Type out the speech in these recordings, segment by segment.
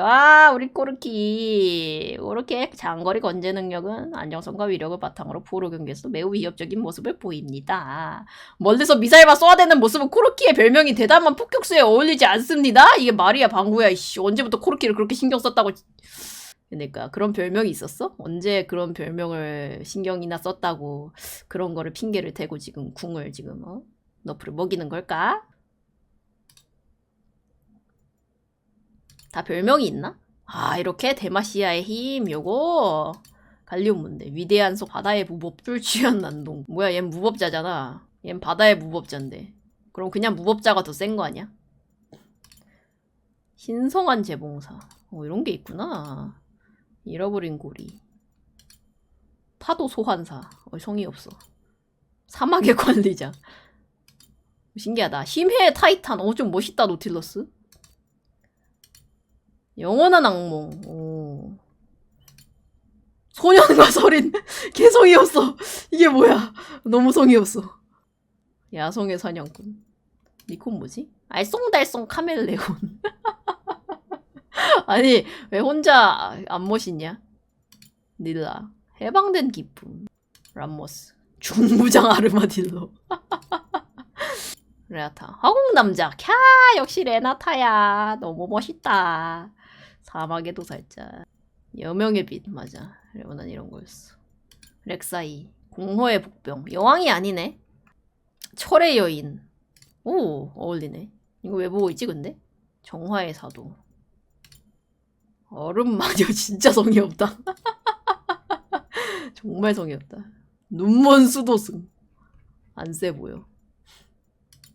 아, 우리 코르키. 이렇게 장거리 건재 능력은 안정성과 위력을 바탕으로 포로 경기에서 매우 위협적인 모습을 보입니다. 멀리서 미사일만 쏘아대는 모습은 코르키의 별명이 대담한 폭격수에 어울리지 않습니다. 이게 말이야, 방구야. 이씨, 언제부터 코르키를 그렇게 신경 썼다고. 그러니까 그런 별명이 있었어? 언제 그런 별명을 신경이나 썼다고 그런 거를 핑계를 대고 지금 궁을 지금 어? 너프를 먹이는 걸까? 다 별명이 있나? 아 이렇게 데마시아의 힘 요거. 갈리온 뭔데? 위대한 소 바다의 무법줄 취한 난동. 뭐야 얜 무법자잖아. 얜 바다의 무법자인데. 그럼 그냥 무법자가 더 센 거 아니야? 신성한 재봉사. 어 이런 게 있구나. 잃어버린 고리. 파도 소환사. 어 성이 없어. 사막의 관리자. 신기하다. 힘의 타이탄. 어 좀 멋있다 노틸러스 영원한 악몽. 오. 소년과 서린 개성이 없어. 이게 뭐야? 너무 성이 없어. 야성의 사냥꾼. 니콘 뭐지? 알쏭달쏭 카멜레온. 아니 왜 혼자 안 멋있냐? 닐라. 해방된 기쁨. 람모스. 중무장 아르마딜로. 레나타. 화공 남자. 캬 역시 레나타야. 너무 멋있다. 사막의 도살자. 여명의 빛 맞아. 레오난 이런 거였어. 렉사이. 공허의 복병. 여왕이 아니네. 철의 여인. 오 어울리네. 이거 왜 보고 있지 근데? 정화의 사도. 얼음 마녀 진짜 성의 없다. 정말 성의 없다. 눈먼 수도승. 안 세 보여.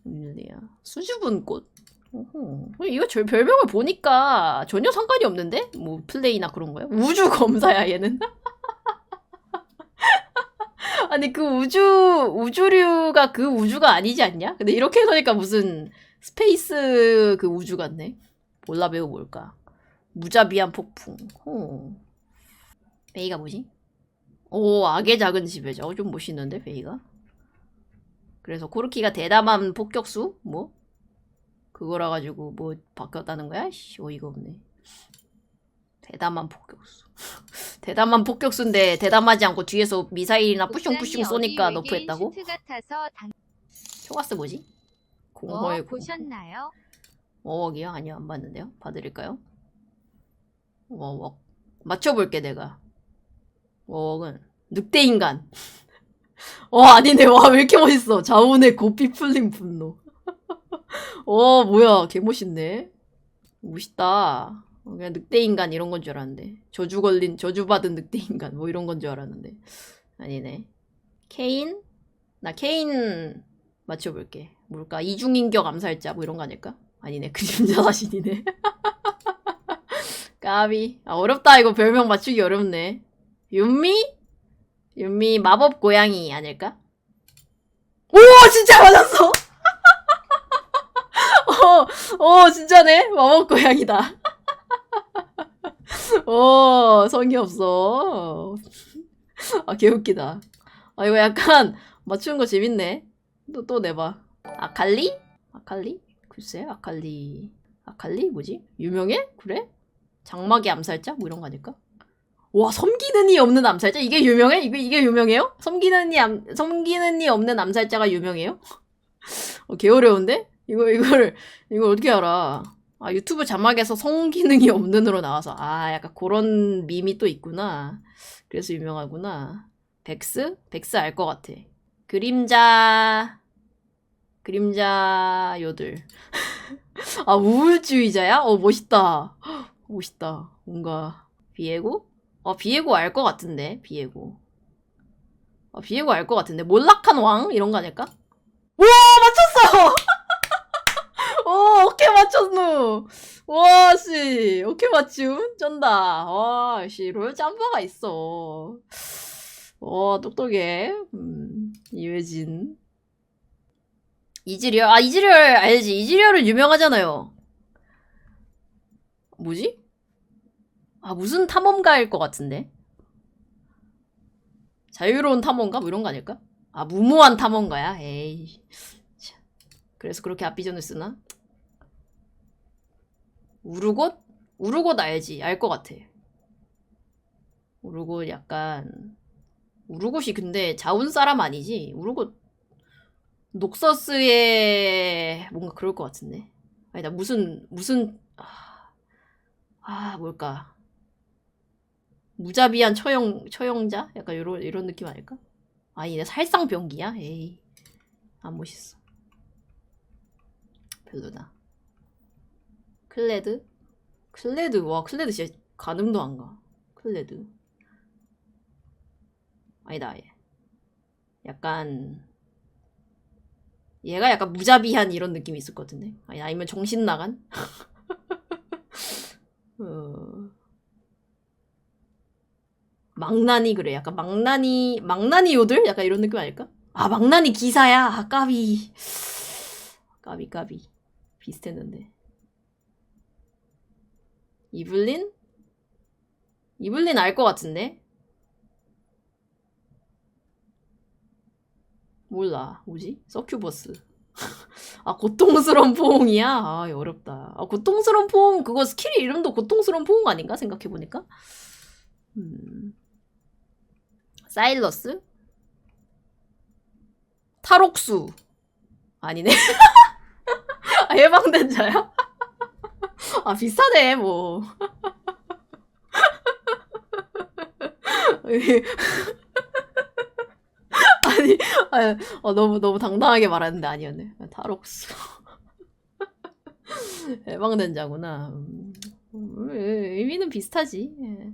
릴리아. 수줍은 꽃. 어허. 이거 저 별명을 보니까 전혀 상관이 없는데? 뭐 플레이나 그런 거야? 우주 검사야 얘는. 아니 그 우주 우주류가 그 우주가 아니지 않냐? 근데 이렇게 해서니까 무슨 스페이스 그 우주 같네. 몰라 배우 뭘까? 무자비한 폭풍. 호. 베이가 뭐지? 오 악의 작은 지배자. 어, 좀 멋있는데 베이가? 그래서 코르키가 대담한 폭격수? 뭐? 그거라 가지고 뭐 바뀌었다는 거야? 씨, 어이가 없네. 대담한 폭격수. 대담한 폭격수인데 대담하지 않고 뒤에서 미사일이나 뿌슝뿌슝 쏘니까 너프했다고? 초가스 뭐지? 어, 공허의 공. 보셨나요? 어웍이요? 아니요 안 봤는데요. 봐드릴까요? 어웍. 맞춰볼게 내가. 어웍은 늑대인간. 어 아니네 와 왜 이렇게 멋있어 자운의 고삐 풀린 분노 어 뭐야. 개 멋있네. 멋있다. 어, 그냥 늑대인간 이런 건 줄 알았는데. 저주 걸린 저주받은 늑대인간 뭐 이런 건 줄 알았는데. 아니네. 케인? 나 케인 맞춰볼게. 뭘까? 이중인격 암살자 뭐 이런 거 아닐까? 아니네. 그림자 사신이네. 까비. 아 어렵다. 이거 별명 맞추기 어렵네. 윤미? 윤미 마법 고양이 아닐까? 오 진짜 맞았어. 어, 어 진짜네 마법 고양이다. 어 성의 없어. 아 개웃기다. 아 이거 약간 맞추는 거 재밌네. 또 또 내봐. 아칼리? 아칼리? 글쎄 아칼리. 아칼리 뭐지? 유명해? 그래? 장막의 암살자? 뭐 이런 거 아닐까? 와 섬기는 이 없는 암살자 이게 유명해? 이게 이게 유명해요? 섬기는 이 암, 섬기는 이 없는 암살자가 유명해요? 어, 개 어려운데? 이거 이걸 이걸 어떻게 알아? 아 유튜브 자막에서 성 기능이 없는으로 나와서 아 약간 그런 밈이 또 있구나. 그래서 유명하구나. 백스? 백스 알 것 같아. 그림자 그림자 요들. 아 우울주의자야? 어 멋있다. 멋있다. 뭔가 비에고? 어, 비에고 알 것 같은데, 비에고. 어, 비에고 알 것 같은데. 몰락한 왕? 이런 거 아닐까? 우와, 맞췄어! 맞췄노? 와, 씨. 어떻게 맞춤? 쩐다. 와, 씨. 롤 짬바가 있어. 와, 똑똑해. 음, 이회진. 이즈리얼? 아, 이즈리얼 알지? 이즈리얼은 유명하잖아요. 뭐지? 아, 무슨 탐험가일 것 같은데? 자유로운 탐험가? 뭐 이런 거 아닐까? 아, 무모한 탐험가야? 에이. 참. 그래서 그렇게 앞비전을 쓰나? 우르곳? 우르고 알지? 알 것 같아. 우르고 약간 우르고시 근데 자운 사람 아니지? 우르고 녹서스의 뭔가 그럴 것 같은데. 아니다 무슨 무슨 아, 아 뭘까? 무자비한 처형 처형자? 약간 이런 이런 느낌 아닐까? 아니네 살상병기야? 에이 안 멋있어. 별로다. 클레드? 클레드 와 클레드 진짜 가늠도 안 가. 클레드. 아니다 얘. 약간 얘가 약간 무자비한 이런 느낌이 있을 것 같은데. 아니 아니면 정신 나간? 어... 망나니 그래. 약간 망나니 망나니 요들? 약간 이런 느낌 아닐까? 아 망나니 기사야. 아 까비. 까비 까비. 비슷했는데. 이블린? 이블린 알 것 같은데? 몰라. 뭐지? 서큐버스. 아, 고통스러운 포옹이야? 아, 어렵다. 아, 고통스러운 포옹, 그거 스킬 이름도 고통스러운 포옹 아닌가? 생각해보니까. 음. 사일러스? 탈옥수. 아니네. 아, 해방된 자야? 아, 비슷하네, 뭐. 아니, 아니, 어, 너무, 너무 당당하게 말하는데 아니었네. 탈옥수. 해방된 자구나. 음, 음, 의미는 비슷하지. 예.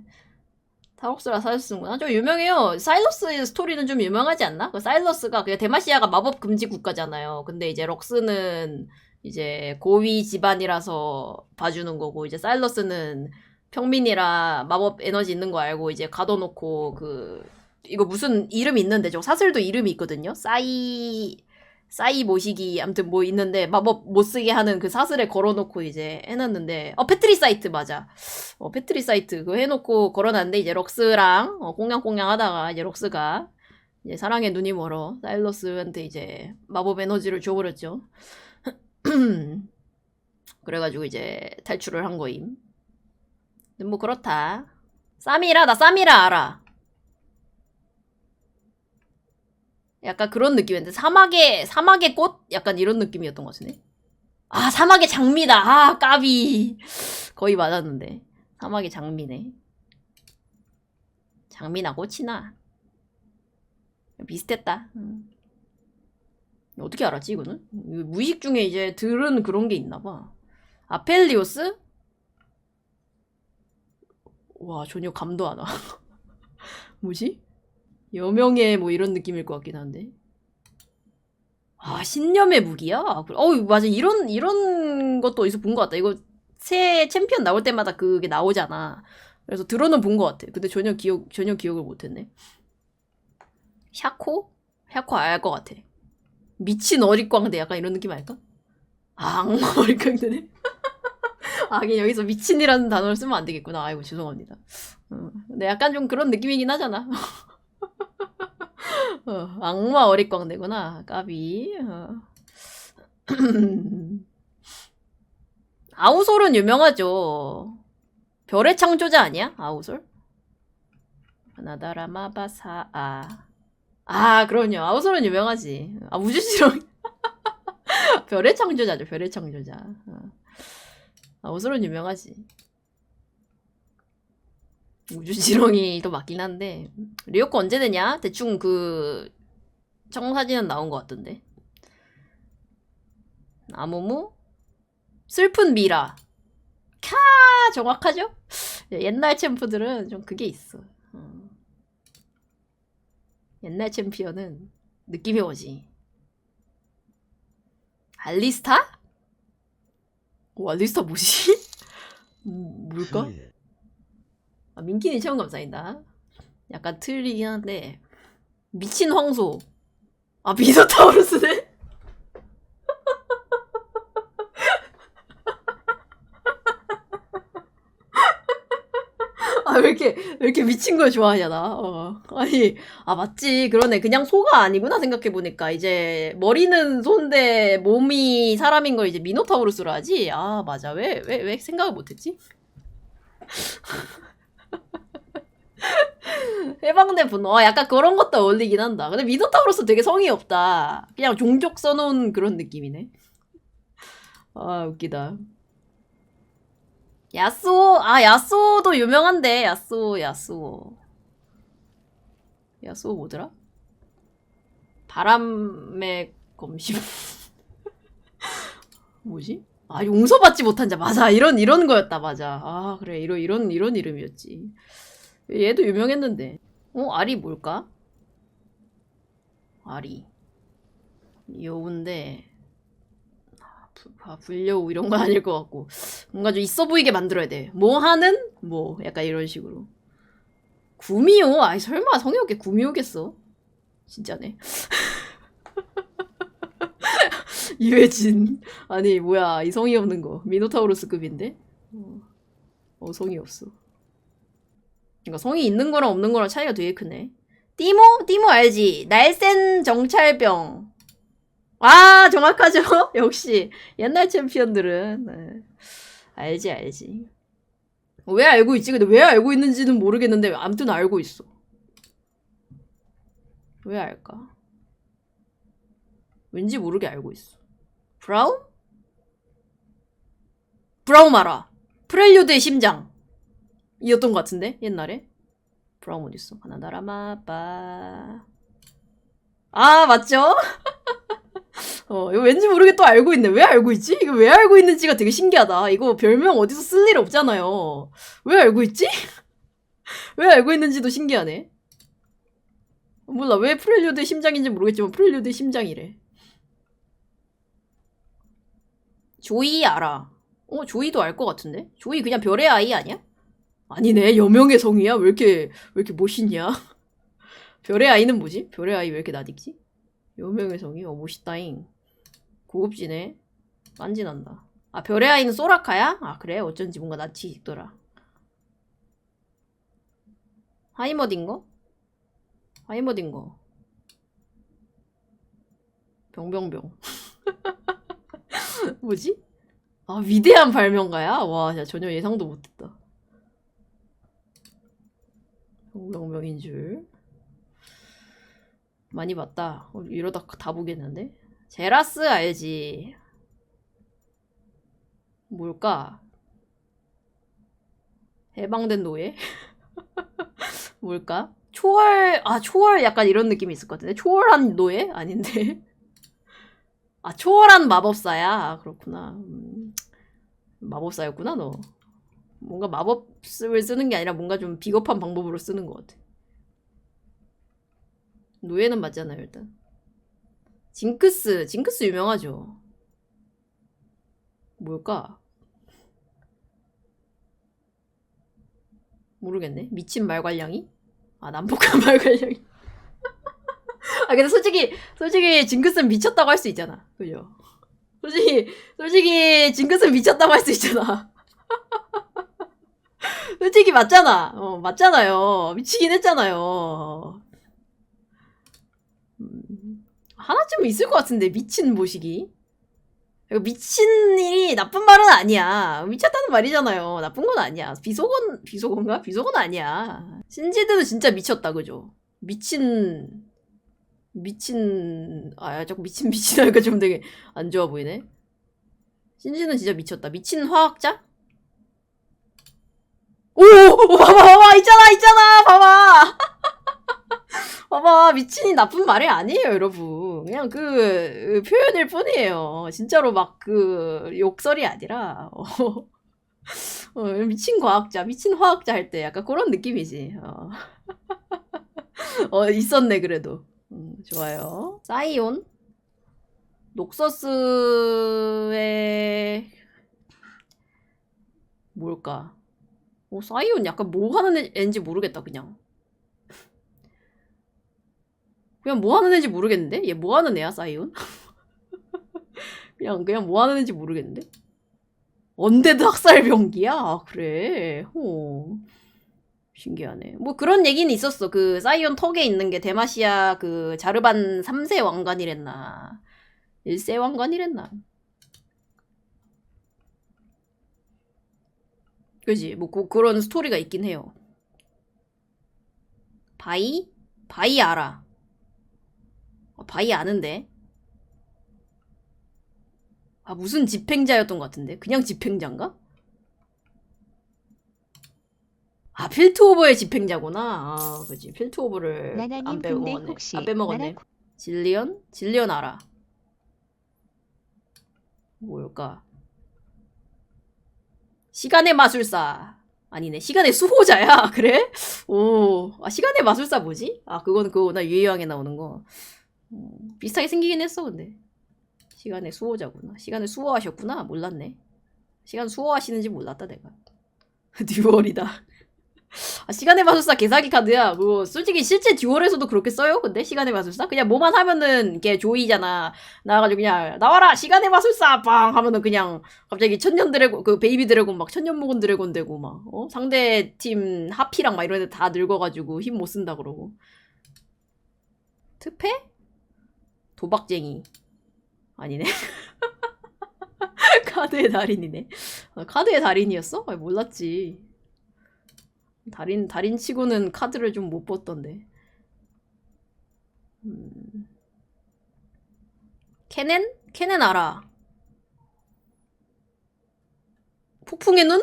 탈옥수라 사일러스구나. 좀 유명해요. 사일러스의 스토리는 좀 유명하지 않나? 그 사일러스가 그 데마시아가 마법 금지 국가잖아요. 근데 이제 럭스는 이제 고위 집안이라서 봐주는 거고 이제 사일러스는 평민이라 마법 에너지 있는 거 알고 이제 가둬놓고 그 이거 무슨 이름이 있는데 저 사슬도 이름이 있거든요. 싸이 싸이 모시기 아무튼 뭐 있는데 마법 못 쓰게 하는 그 사슬에 걸어놓고 이제 해놨는데 어 패트리 사이트 맞아. 어 패트리 사이트 그거 해놓고 걸어놨는데 이제 럭스랑 어, 꽁냥꽁냥 하다가 이제 럭스가 이제 사랑의 눈이 멀어 사일러스한테 이제 마법 에너지를 줘버렸죠. 그래가지고 이제 탈출을 한 거임. 근데 뭐 그렇다. 쌈이라 나 쌈이라 알아. 약간 그런 느낌인데 사막의 사막의 꽃 약간 이런 느낌이었던 것 같은데. 아 사막의 장미다. 아 까비 거의 맞았는데 사막의 장미네. 장미나 꽃이나 비슷했다. 음. 어떻게 알았지 이거는? 이거 무의식 중에 이제 들은 그런 게 있나 봐. 아펠리오스? 와 전혀 감도 안 와. 뭐지? 여명의 뭐 이런 느낌일 것 같긴 한데. 아 신념의 무기야? 어우 맞아 이런 이런 것도 어디서 본 것 같다. 이거 새 챔피언 나올 때마다 그게 나오잖아. 그래서 들어는 본 것 같아. 근데 전혀 기억 전혀 기억을 못했네. 샤코? 샤코 알 것 같아. 미친 어릿광대 약간 이런 느낌 아닐까? 아, 악마 어릿광대네. 아, 하긴 여기서 미친이라는 단어를 쓰면 안 되겠구나. 아이고, 죄송합니다. 어, 근데 약간 좀 그런 느낌이긴 하잖아. 어, 악마 어릿광대구나. 까비. 어. 아우솔은 유명하죠. 별의 창조자 아니야? 아우솔? 나다라마바사아. 아, 그럼요. 아우솔은 유명하지. 아, 우주시롱. 별의 창조자죠, 별의 창조자. 어. 아우솔은 유명하지. 우주지렁이 도 맞긴 한데. 리오코 언제 되냐? 대충 그, 청사진은 나온 것 같던데. 아무무? 슬픈 미라. 캬! 정확하죠? 옛날 챔프들은 좀 그게 있어. 어. 옛날 챔피언은 느낌이 오지. 알리스타? 오, 알리스타 뭐지? 음, 뭘까? 아, 민키니 체험 감사합니다. 약간 틀리긴 한데 미친 황소. 아 미노타우루스네? 아 왜 이렇게 왜 이렇게 미친 걸 좋아하냐 나. 어. 아니 아 맞지 그러네 그냥 소가 아니구나 생각해 보니까 이제 머리는 소인데 몸이 사람인 걸 이제 미노타우루스로 하지. 아 맞아 왜 왜 왜 생각을 못했지? 해방된 분노. 어, 약간 그런 것도 어울리긴 한다. 근데 미노타우로스 되게 성의 없다. 그냥 종족 써놓은 그런 느낌이네. 아, 웃기다. 야쏘, 아, 야쏘도 유명한데, 야쏘, 야쏘. 야쏘 뭐더라? 바람의 검심. 뭐지? 아, 용서받지 못한 자. 맞아. 이런, 이런 거였다. 맞아. 아, 그래. 이런, 이런, 이런 이름이었지. 얘도 유명했는데. 어, 알이 뭘까? 알이. 여우인데. 아, 불려우 이런 건 아닐 것 같고. 뭔가 좀 있어 보이게 만들어야 돼. 뭐 하는? 뭐. 약간 이런 식으로. 구미호? 아이, 설마 성엽게 구미호겠어? 진짜네. 이회진. 아니, 뭐야. 이 성의 없는 거. 미노타우로스급인데? 어, 어, 성의 없어. 그러니까 성이 있는 거랑 없는 거랑 차이가 되게 크네. 띠모? 띠모 알지? 날쌘 정찰병. 아, 정확하죠? 역시. 옛날 챔피언들은. 네. 알지, 알지. 왜 알고 있지? 근데 왜 알고 있는지는 모르겠는데, 아무튼 알고 있어. 왜 알까? 왠지 모르게 알고 있어. 브라운? 브라운 알아. 프렐류드의 심장. 이었던 것 같은데 옛날에 브라운 어딨어 하나 나라마 빠 아 맞죠? 어 이거 왠지 모르게 또 알고 있네. 왜 알고 있지? 이거 왜 알고 있는지가 되게 신기하다. 이거 별명 어디서 쓸 일 없잖아요. 왜 알고 있지? 왜 알고 있는지도 신기하네. 몰라. 왜 프렐류드의 심장인지 모르겠지만 프렐류드의 심장이래. 조이 알아. 어 조이도 알 것 같은데? 조이 그냥 별의 아이 아니야? 아니네. 여명의 성이야? 왜 이렇게 왜 이렇게 멋있냐? 별의 아이는 뭐지? 별의 아이 왜 이렇게 나딕지 여명의 성이? 어 멋있다잉. 고급지네. 딴지난다. 아 별의 아이는 소라카야? 아 그래? 어쩐지 뭔가 낯이 익더라. 하이머딘거? 하이머딘거. 병병병. 뭐지? 아 위대한 발명가야? 와 진짜 전혀 예상도 못했다. 명명인 줄 많이 봤다. 어, 이러다 다 보겠는데? 제라스 알지? 뭘까? 해방된 노예? 뭘까? 초월 아 초월 약간 이런 느낌이 있을 것 같은데 초월한 노예 아닌데 아 초월한 마법사야 아, 그렇구나 음, 마법사였구나 너 뭔가 마법을 쓰는 게 아니라 뭔가 좀 비겁한 방법으로 쓰는 것 같아. 노예는 맞잖아요, 일단. 징크스, 징크스 유명하죠. 뭘까? 모르겠네. 미친 말괄량이? 아, 남북한 말괄량이. 아, 근데 솔직히, 솔직히, 징크스는 미쳤다고 할 수 있잖아. 그죠? 솔직히, 솔직히, 징크스는 미쳤다고 할 수 있잖아. 솔직히 맞잖아. 어, 맞잖아요. 미치긴 했잖아요. 음, 하나쯤 있을 것 같은데, 미친. 이거 미친 일이 나쁜 말은 아니야. 미쳤다는 말이잖아요. 나쁜 건 아니야. 비속은, 비속은가? 비속은 아니야. 신지드는 진짜 미쳤다, 그죠? 미친, 미친, 아, 자꾸 미친, 미친 하니까 좀 되게 안 좋아 보이네. 신지는 진짜 미쳤다. 미친 화학자? 오, 오, 봐봐, 봐봐, 있잖아, 있잖아, 봐봐. 봐봐, 미친이 나쁜 말이 아니에요, 여러분. 그냥 그, 그 표현일 뿐이에요. 진짜로 막 그 욕설이 아니라, 어, 어, 미친 과학자, 미친 화학자 할 때 약간 그런 느낌이지. 어, 어 있었네, 그래도. 음, 좋아요. 사이온? 녹서스의, 뭘까? 어, 사이온 약간 뭐 하는 애- 애인지 모르겠다, 그냥. 그냥 뭐 하는 애인지 모르겠는데? 얘 뭐 하는 애야, 사이온? 그냥, 그냥 뭐 하는 애인지 모르겠는데? 언데드 학살병기야? 아, 그래. 호. 신기하네. 뭐 그런 얘기는 있었어. 그 사이온 턱에 있는 게 데마시아 그 자르반 3세 왕관이랬나. 1세 왕관이랬나. 그지? 뭐 그, 그런 스토리가 있긴 해요. 바이? 바이 알아. 어, 바이 아는데. 아 무슨 집행자였던 것 같은데. 그냥 집행자인가? 아 필트오버의 집행자구나. 아 그지. 필트오버를 안 빼먹었네. 안 빼먹었네. 나나 질리언? 질리언 알아. 뭘까? 시간의 마술사. 아니네. 시간의 수호자야. 그래? 오. 아, 시간의 마술사 뭐지? 아, 그거는 그거나 유희왕에 나오는 거. 음, 비슷하게 생기긴 했어, 근데. 시간의 수호자구나. 시간을 수호하셨구나. 몰랐네. 시간 수호하시는지 몰랐다, 내가. 듀얼이다. 아, 시간의 마술사 개사기 카드야. 뭐 솔직히 실제 듀얼에서도 그렇게 써요. 근데 시간의 마술사 그냥 뭐만 하면은 이게 조이잖아. 나와가지고 그냥 나와라 시간의 마술사 빵 하면은 그냥 갑자기 천년 드래곤 그 베이비 드래곤 막 천년 묵은 드래곤 되고 막 어? 상대 팀 하피랑 막 이런 애다 늙어가지고 힘 못 쓴다 그러고 특패 도박쟁이 아니네. 카드의 달인이네. 아, 카드의 달인이었어? 아, 몰랐지. 달인 달인 치고는 카드를 좀 못 봤던데. 음. 캐넨? 캐넨 알아. 폭풍의 눈?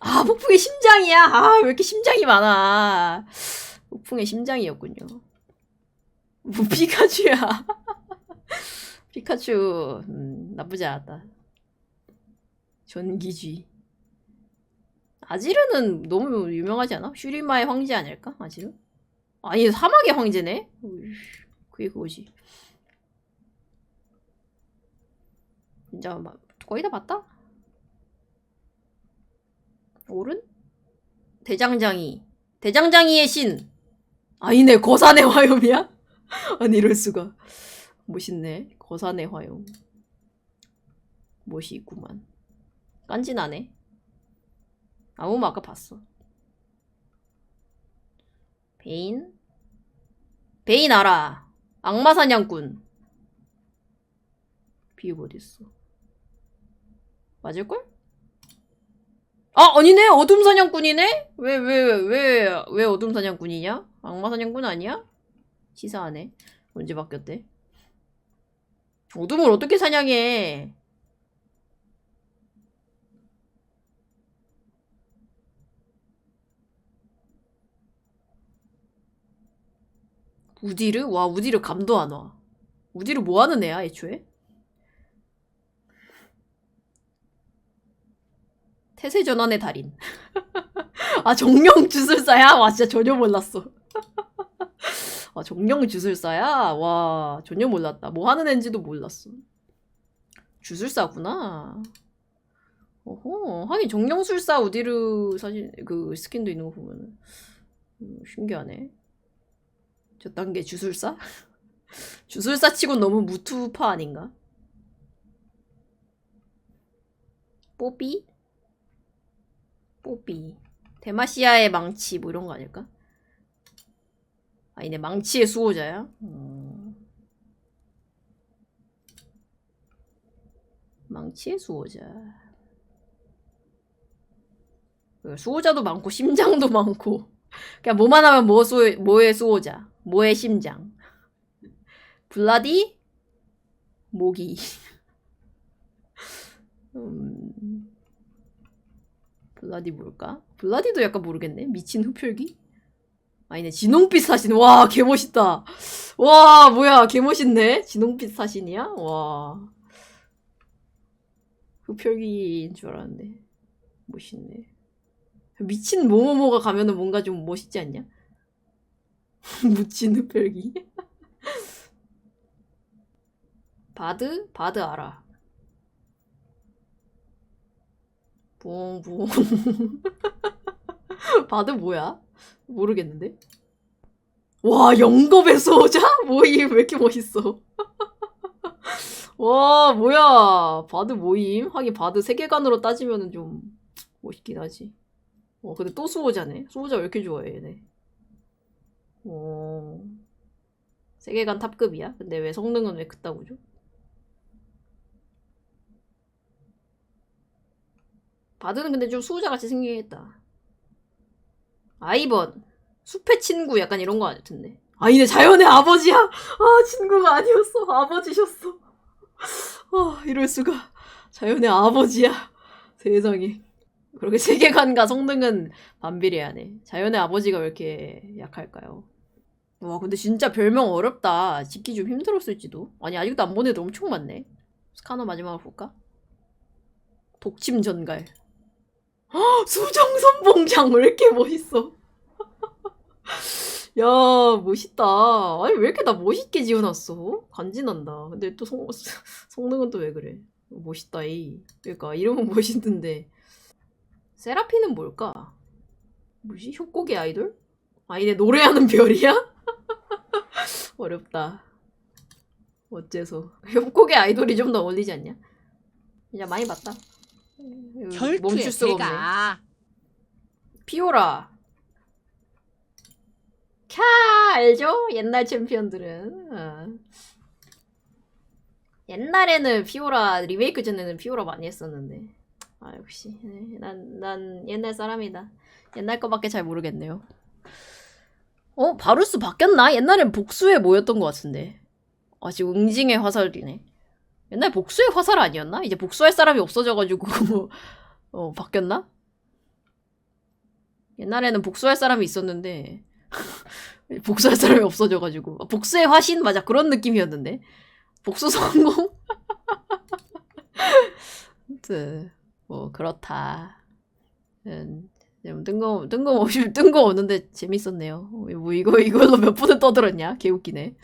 아, 폭풍의 심장이야. 아, 왜 이렇게 심장이 많아. 폭풍의 심장이었군요. 뭐 피카츄야. 피카츄 음, 나쁘지 않았다. 전기쥐. 아지르는 너무 유명하지 않아? 슈리마의 황제 아닐까? 아지르? 아니 사막의 황제네? 그게 그거지. 진짜 막 거의 다 봤다? 오른? 대장장이. 대장장이의 신. 아니네 거산의 화염이야? 아니 이럴 수가. 멋있네. 거산의 화염. 멋이 있구만. 깐진하네. 아무 아까 봤어. 베인? 베인 알아. 악마 사냥꾼. 비읍 어딨어? 맞을걸? 아, 아니네. 어둠 사냥꾼이네? 왜, 왜, 왜, 왜 어둠 사냥꾼이냐? 악마 사냥꾼 아니야? 치사하네. 언제 바뀌었대? 어둠을 어떻게 사냥해? 우디르? 와, 우디르 감도 안 와. 우디르 뭐 하는 애야, 애초에? 태세 전환의 달인. 아, 정령 주술사야? 와, 진짜 전혀 몰랐어. 아, 정령 주술사야? 와, 전혀 몰랐다. 뭐 하는 애인지도 몰랐어. 주술사구나. 어허, 하긴 정령술사 우디르 사진, 그 스킨도 있는 거 보면은. 음, 신기하네. 저 단계 주술사? 주술사 치곤 너무 무투파 아닌가? 뽀삐? 뽀삐. 데마시아의 망치 뭐 이런 거 아닐까? 아니네 망치의 수호자야? 음. 망치의 수호자. 그 수호자도 많고 심장도 많고 그냥 뭐만 하면 뭐 수, 뭐의 수호자 뭐의 심장 블라디 모기 음, 블라디 뭘까? 블라디도 약간 모르겠네 미친 흡혈귀? 아니네 진홍빛 사신. 와 개멋있다. 와 뭐야 개멋있네. 진홍빛 사신이야? 와. 흡혈귀인 줄 알았는데. 멋있네. 미친 뭐뭐뭐가 가면은 뭔가 좀 멋있지 않냐? 묻힌 흡혈귀. 바드? 바드 알아. 부엉부엉. 바드 뭐야? 모르겠는데 와 영겁의 수호자? 모임 왜 이렇게 멋있어 와 뭐야 바드 모임 하긴 바드 세계관으로 따지면은 좀 멋있긴 하지 어, 근데 또 수호자네. 수호자 왜 이렇게 좋아해, 얘네. 어. 세계관 탑급이야? 근데 왜 성능은 왜 그따구 죠? 바드는 근데 좀 수호자같이 생기겠다. 아이번 숲의 친구 약간 이런 거 같은데. 아니네 자연의 아버지야. 아 친구가 아니었어. 아버지셨어. 아 이럴 수가. 자연의 아버지야. 세상에. 그렇게 세계관과 성능은 반비례하네. 자연의 아버지가 왜 이렇게 약할까요? 와 근데 진짜 별명 어렵다. 짓기 좀 힘들었을지도. 아니 아직도 안본 애들 엄청 많네. 스카너 마지막으로 볼까? 독침 전갈. 헉, 수정 선봉장 왜 이렇게 멋있어? 야 멋있다. 아니 왜 이렇게 다 멋있게 지어놨어? 간지난다. 근데 또 성, 성능은 또 왜 그래? 멋있다 이. 그러니까 이름은 멋있는데 세라핀은 뭘까? 뭐지? 협곡의 아이돌? 아니네 노래하는 별이야? 어렵다. 어째서 협곡의 아이돌이 좀 더 어울리지 않냐? 이제 많이 봤다. 음, 결투의 멈출 수가 없네. 피오라. 캬 알죠? 옛날 챔피언들은. 어. 옛날에는 피오라 리메이크 전에는 피오라 많이 했었는데. 아 역시 네, 난, 난 옛날 사람이다. 옛날 거밖에 잘 모르겠네요. 어 바루스 바뀌었나? 옛날엔 복수의 뭐였던 것 같은데. 아 지금 응징의 화살이네. 옛날 복수의 화살 아니었나? 이제 복수할 사람이 없어져가지고 어 바뀌었나? 옛날에는 복수할 사람이 있었는데 복수할 사람이 없어져가지고 아, 복수의 화신 맞아 그런 느낌이었는데 복수 성공? 아무튼 뭐 그렇다. 음, 좀 뜬금 뜬금없이 뜬금없는데 재밌었네요. 뭐 이거 이걸로 몇 분을 떠들었냐? 개웃기네.